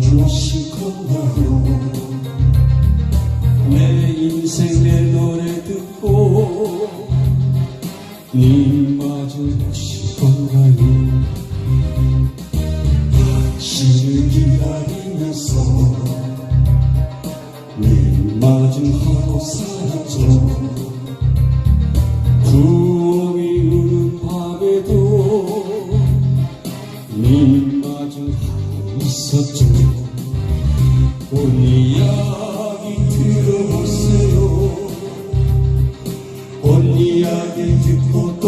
부르시거나요 내 인생 내 노래 듣고 님 마주 보시거나요 다시를 기다리면서 님 마주하고 살았죠 부엉이 우는 밤에도 님 마중. 있었죠. 온 이야기 들어보세요. 온 이야기 듣고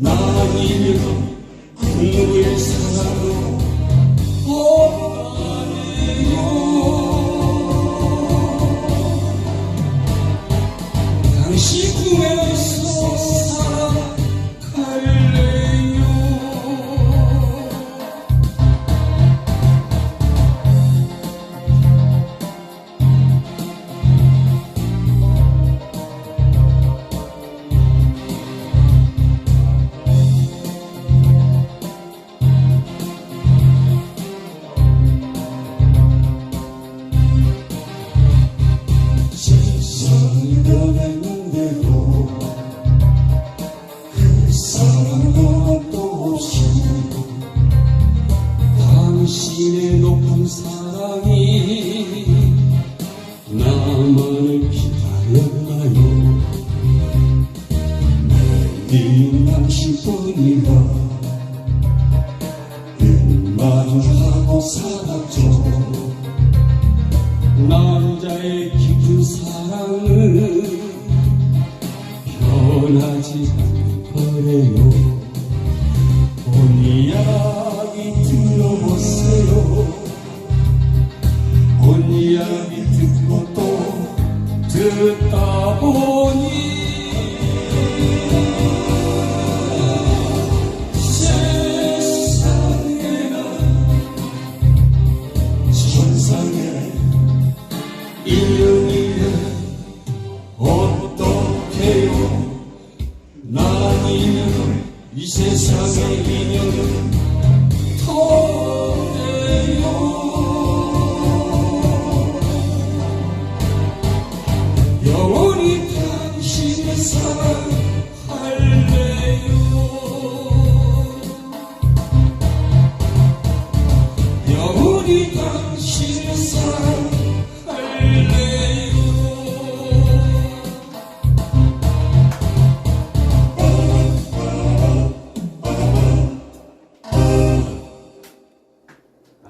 나이면 누구의 사랑도 없다네 내린 당신뿐이라. 눈마주하고 살았죠. 남자의 깊은 사랑은 변하지 않거래요 온 이야 세상의 인연은 이 세상의 인연은 통대요